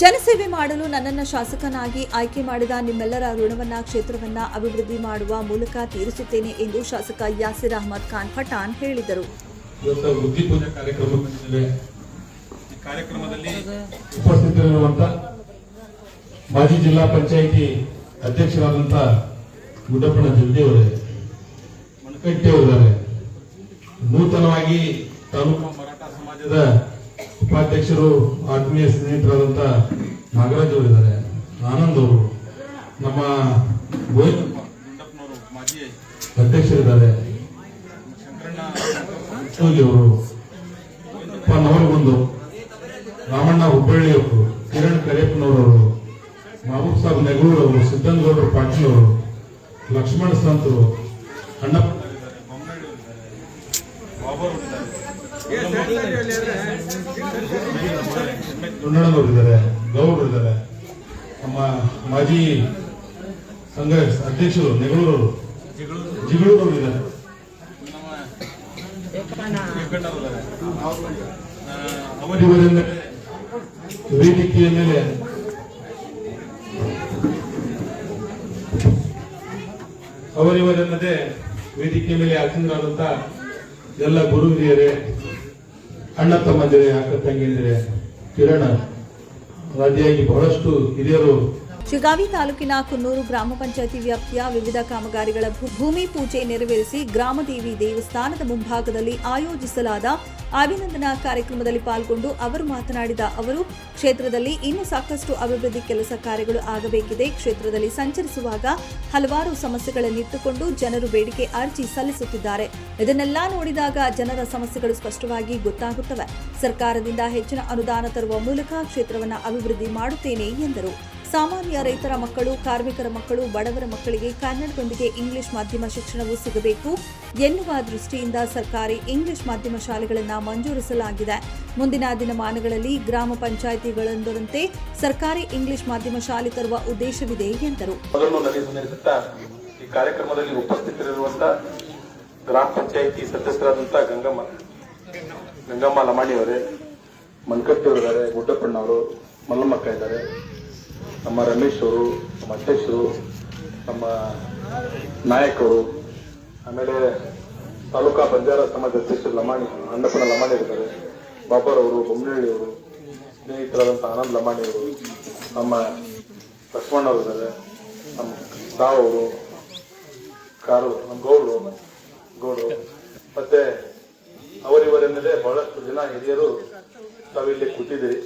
ಜನಸೇವೆ ಮಾಡಲು ನನ್ನನ್ನು ಶಾಸಕನಾಗಿ ಆಯ್ಕೆ ಮಾಡಿದ ನಿಮ್ಮೆಲ್ಲರ ಋಣವನ್ನ, ಕ್ಷೇತ್ರವನ್ನ ಅಭಿವೃದ್ಧಿ ಮಾಡುವ ಮೂಲಕ ತೀರಿಸುತ್ತೇನೆ ಎಂದು ಶಾಸಕ ಯಾಸಿರ್ ಅಹಮದ್ ಖಾನ್ ಪಠಾಣ್ ಹೇಳಿದರು. ಕಾರ್ಯಕ್ರಮದಲ್ಲಿ ಉಪಸ್ಥಿತರಿರುವಂತ ಮಾಜಿ ಜಿಲ್ಲಾ ಪಂಚಾಯಿತಿ ಅಧ್ಯಕ್ಷರಾದಂತ ಗುಡ್ಡಪ್ಪನ ಅವರೇ, ಮಣಕಟ್ಟೆ ಅವರೇ, ನೂತನವಾಗಿ ತಾಲೂಕು ಮರಾಠ ಸಮಾಜದ ಉಪಾಧ್ಯಕ್ಷರು, ಆತ್ಮೀಯ ಸ್ನೇಹಿತರಾದಂತ ನಾಗರಾಜ್ ಅವರಿದ್ದಾರೆ ಆನಂದ್ ಅವರು. ನಮ್ಮ ಮಾಜಿ ಅಧ್ಯಕ್ಷರಿದ್ದಾರೆ. ಅವರು. ನವರಗುಂದು ರಾಮಣ್ಣ ಹುಬ್ಬಳ್ಳಿ ಅವರು. ಕಿರಣ್ ಕರಿಯಪ್ಪನವರವರು ಮಹಬೂಬ್ ಸಾಬ್ ನೆಗಳೂರು ಅವರು. ಸಿದ್ದನಗೌಡರು ಪಾಟೀಲ್ ಅವರು. ಲಕ್ಷ್ಮಣ ಸಂತರು. ಅಣ್ಣಪ್ಪ ಇದ್ದಾರೆ, ಗೌಡ್ರು ಇದ್ದಾರೆ. ನಮ್ಮ ಮಾಜಿ ಸಂಘ ಅಧ್ಯಕ್ಷರು, ನೆಗಳೂರವರು. ಜಿಗಳೂರವರು ಇದ್ದಾರೆ. ಅವರಿವರಿಂದ ವೇದಿಕೆಯ ಮೇಲೆ ಅವರಿವರಲ್ಲದೆ ವೇದಿಕೆಯ ಮೇಲೆ ಆಸೀನರಾದಂತ ಎಲ್ಲ ಗುರು ಹಿರಿಯರೇ ಅಣ್ಣ ತಮ್ಮಂದಿರೇ ಅಕ್ಕ ತಂಗಿಂದಿರೇ ಕಿರಣ ರಾಜ್ಯಾಗಿ ಬಹಳಷ್ಟು ಹಿರಿಯರು ಶಿಗಾವಿ ತಾಲೂಕಿನ ಕುನ್ನೂರು ಗ್ರಾಮ ಪಂಚಾಯತಿ ವ್ಯಾಪ್ತಿಯ ವಿವಿಧ ಕಾಮಗಾರಿಗಳ ಭೂಮಿ ಪೂಜೆ ನೆರವೇರಿಸಿ ಗ್ರಾಮದೇವಿ ದೇವಸ್ಥಾನದ ಮುಂಭಾಗದಲ್ಲಿ ಆಯೋಜಿಸಲಾದ ಅಭಿನಂದನಾ ಕಾರ್ಯಕ್ರಮದಲ್ಲಿ ಪಾಲ್ಗೊಂಡು ಅವರು ಮಾತನಾಡಿದ ಅವರು, ಕ್ಷೇತ್ರದಲ್ಲಿ ಇನ್ನೂ ಸಾಕಷ್ಟು ಅಭಿವೃದ್ಧಿ ಕೆಲಸ ಕಾರ್ಯಗಳು ಆಗಬೇಕಿದೆ. ಕ್ಷೇತ್ರದಲ್ಲಿ ಸಂಚರಿಸುವಾಗ ಹಲವಾರು ಸಮಸ್ಯೆಗಳನ್ನಿಟ್ಟುಕೊಂಡು ಜನರು ಬೇಡಿಕೆ ಅರ್ಜಿ ಸಲ್ಲಿಸುತ್ತಿದ್ದಾರೆ. ಇದನ್ನೆಲ್ಲ ನೋಡಿದಾಗ ಜನರ ಸಮಸ್ಯೆಗಳು ಸ್ಪಷ್ಟವಾಗಿ ಗೊತ್ತಾಗುತ್ತವೆ. ಸರ್ಕಾರದಿಂದ ಹೆಚ್ಚಿನ ಅನುದಾನ ತರುವ ಮೂಲಕ ಕ್ಷೇತ್ರವನ್ನು ಅಭಿವೃದ್ಧಿ ಮಾಡುತ್ತೇನೆ ಎಂದರು. ಸಾಮಾನ್ಯ ರೈತರ ಮಕ್ಕಳು, ಕಾರ್ಮಿಕರ ಮಕ್ಕಳು, ಬಡವರ ಮಕ್ಕಳಿಗೆ ಕನ್ನಡದೊಂದಿಗೆ ಇಂಗ್ಲಿಷ್ ಮಾಧ್ಯಮ ಶಿಕ್ಷಣವೂ ಸಿಗಬೇಕು. ಎನ್ನುವ ದೃಷ್ಟಿಯಿಂದ ಸರ್ಕಾರಿ ಇಂಗ್ಲಿಷ್ ಮಾಧ್ಯಮ ಶಾಲೆಗಳನ್ನು ಮಂಜೂರಿಸಲಾಗಿದೆ. ಮುಂದಿನ ದಿನಮಾನಗಳಲ್ಲಿ ಗ್ರಾಮ ಪಂಚಾಯಿತಿಗಳೊಂದರಂತೆ ಸರ್ಕಾರಿ ಇಂಗ್ಲಿಷ್ ಮಾಧ್ಯಮ ಶಾಲೆ ತರುವ ಉದ್ದೇಶವಿದೆ ಎಂದರು. ಕಾರ್ಯಕ್ರಮದಲ್ಲಿ ಉಪಸ್ಥಿತರಿರುವಂತ ಗ್ರಾಮ ಪಂಚಾಯಿತಿ ಸದಸ್ಯರಾದಂತ ಗಂಗಮ್ಮ ಗಂಗಮ್ಮ ಲಮಾಣಿ ಅವರೇ ಅವರಿದ್ದಾರೆ ಮಲ್ಲಮ್ಮಕ್ಕ ಇದ್ದಾರೆ. ನಮ್ಮ ರಮೇಶ್ ಅವರು ನಮ್ಮ ಅಧ್ಯಕ್ಷರು, ನಮ್ಮ ನಾಯಕರು, ಆಮೇಲೆ ತಾಲೂಕಾ ಬಂಜಾರ ಸಮಾಜ ಅಧ್ಯಕ್ಷರು ಲಮಾಣಿ ಅಣ್ಣಪ್ಪನ ಲಮಾಣಿ ಇದ್ದಾರೆ ಬಾಬರ್ ಅವರು ಬೊಮ್ಮನಹಳ್ಳಿಯವರು ಸ್ನೇಹಿತರಾದಂಥ ಆನಂದ್ ಲಮಾಣಿ ಅವರು, ನಮ್ಮ ಲಕ್ಷ್ಮಣ್ ಅವರು ಇದ್ದಾರೆ, ನಮ್ಮ ಅವರು, ಕಾರು, ನಮ್ಮ ಗೌಡರು ಗೌಡರು. ಮತ್ತೆ ಅವರಿವರೆನ್ನದೇ ಬಹಳಷ್ಟು ಜನ ಹಿರಿಯರು ತಾವಿಲ್ಲಿ ಕೂತಿದ್ದೀರಿ.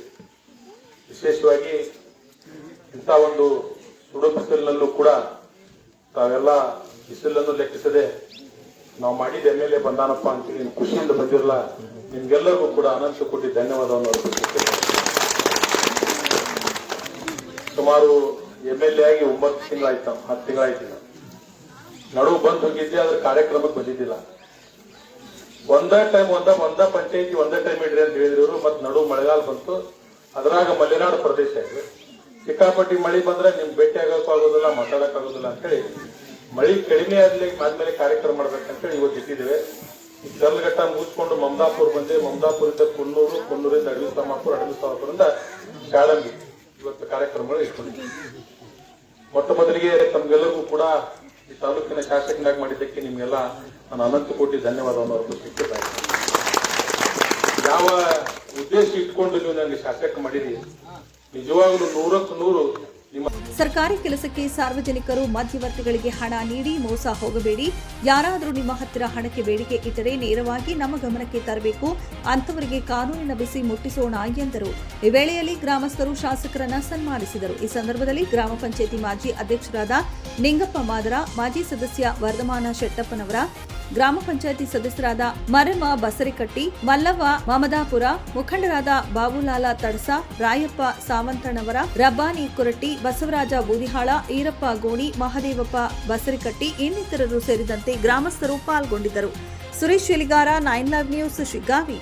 ವಿಶೇಷವಾಗಿ ಇಂಥ ಒಂದು ಸುಡು ಬಿಸಿಲಿನಲ್ಲೂ ಕೂಡ ತಾವೆಲ್ಲ ಬಿಸಿಲನ್ನು ಲೆಕ್ಕಿಸದೆ ನಾವು ಮಾಡಿದ ಎಂ ಎಲ್ ಎ ಬಂದಾನಪ್ಪ ಅಂತೇಳಿ ಖುಷಿಯಿಂದ ಬಂದಿರಲ್ಲ, ನಿಮ್ಗೆಲ್ಲರಿಗೂ ಕೂಡ ಅನಂತ ಕೋಟಿ ಧನ್ಯವಾದವನ್ನು ಸುಮಾರು ಎಂ ಎಲ್ ಎ ಆಗಿ ಒಂಬತ್ತು ತಿಂಗಳಾಯ್ತು, ಹತ್ತು ತಿಂಗಳಾಯ್ತು. ನಡುವು ಬಂದು ಹೋಗಿದ್ದೆ, ಆದ್ರೆ ಕಾರ್ಯಕ್ರಮಕ್ಕೆ ಬಂದಿದ್ದಿಲ್ಲ. ಒಂದೇ ಟೈಮ್ ಒಂದ ಒಂದ ಪಂಚಾಯಿತಿ ಒಂದೇ ಟೈಮ್ ಇಡ್ರಿ ಅಂತ ಹೇಳಿದ್ರು ಮತ್ತೆ ನಡು ಮಳೆಗಾಲ ಬಂತು. ಅದ್ರಾಗ ಮಲೆನಾಡು ಪ್ರದೇಶ ಇದೆ. ಸಿಕ್ಕಾಪಟ್ಟಿ ಮಳಿ ಬಂದ್ರೆ ನಿಮ್ ಭೇಟಿ ಆಗೋಕ್ಕೂ ಆಗೋದಿಲ್ಲ, ಮಾತಾಡಕ್ ಆಗೋದಿಲ್ಲ ಅಂತ ಹೇಳಿ, ಮಳಿ ಕಡಿಮೆ ಆದ್ಲಿ ಆದ್ಮೇಲೆ ಕಾರ್ಯಕ್ರಮ ಮಾಡ್ಬೇಕಂತೇಳಿ ಇವತ್ತು ಇಟ್ಟಿದ್ದೇವೆ. ಜಲ್ಘಟ್ಟ ಮುಗಿಸ್ಕೊಂಡು ಮಮದಾಪುರ್ ಬಂದೆ. ಮಮದಾಪುರದಿಂದ ಕುನ್ನೂರು, ಕುನ್ನೂರಿಂದ ಅಡವಿ ಸಾಮಾಪುರ ಅಡವಿ ಸಮಾಪುರಿಂದ ಶಾಳಂಗಿ ಇವತ್ತು ಕಾರ್ಯಕ್ರಮಗಳು ಇಟ್ಕೊಂಡಿದ್ದೀವಿ ಮೊಟ್ಟ ಮೊದಲಿಗೆ ತಮ್ಗೆಲ್ಲರಿಗೂ ಕೂಡ ಈ ತಾಲೂಕಿನ ಶಾಸಕನಾಗಿ ಮಾಡಿದ್ದಕ್ಕೆ ನಿಮ್ಗೆಲ್ಲ ನಾನು ಅನಂತ ಕೋಟಿ ಧನ್ಯವಾದವನ್ನು ಸಿಕ್ಕಿದ್ದಾರೆ ಯಾವ ಉದ್ದೇಶ ಇಟ್ಕೊಂಡು ನೀವು ನನಗೆ ಶಾಸಕ ಮಾಡಿರಿ? ನಿಜವಾಗ್ಲೂ ನೂರಕ್ಕೆ ನೂರು ಸರ್ಕಾರಿ ಕೆಲಸಕ್ಕೆ ಸಾರ್ವಜನಿಕರು ಮಧ್ಯವರ್ತಿಗಳಿಗೆ ಹಣ ನೀಡಿ ಮೋಸ ಹೋಗಬೇಡಿ. ಯಾರಾದರೂ ನಿಮ್ಮ ಹತ್ತಿರ ಹಣಕ್ಕೆ ಬೇಡಿಕೆ ಇಟ್ಟರೆ ನೇರವಾಗಿ ನಮ್ಮ ಗಮನಕ್ಕೆ ತರಬೇಕು. ಅಂತವರಿಗೆ ಕಾನೂನಿನ ಬಿಸಿ ಮುಟ್ಟಿಸೋಣ ಎಂದರು. ಈ ವೇಳೆಯಲ್ಲಿ ಗ್ರಾಮಸ್ಥರು ಶಾಸಕರನ್ನ ಸನ್ಮಾನಿಸಿದರು. ಈ ಸಂದರ್ಭದಲ್ಲಿ ಗ್ರಾಮ ಪಂಚಾಯಿತಿ ಮಾಜಿ ಅಧ್ಯಕ್ಷರಾದ ನಿಂಗಪ್ಪ ಮಾದರ, ಮಾಜಿ ಸದಸ್ಯ ವರ್ಧಮಾನ ಶೆಟ್ಟಪ್ಪನವರ ಗ್ರಾಮ ಪಂಚಾಯತಿ ಸದಸ್ಯರಾದ ಮರಮ ಬಸರಿಕಟ್ಟಿ, ಮಲ್ಲವ್ವ ಮಮದಾಪುರ, ಮುಖಂಡರಾದ ಬಾಬುಲಾಲ ತಡಸ, ರಾಯಪ್ಪ ಸಾವಂತಣ್ಣವರ, ರಬ್ಬಾನಿ ಕುರಟ್ಟಿ, ಬಸವರಾಜ ಬೂದಿಹಾಳ, ಈರಪ್ಪ ಗೋಣಿ, ಮಹದೇವಪ್ಪ ಬಸರಿಕಟ್ಟಿ ಇನ್ನಿತರರು ಸೇರಿದಂತೆ ಗ್ರಾಮಸ್ಥರು ಪಾಲ್ಗೊಂಡಿದ್ದರು. Suresh Eligara nine live news, Shiggavi.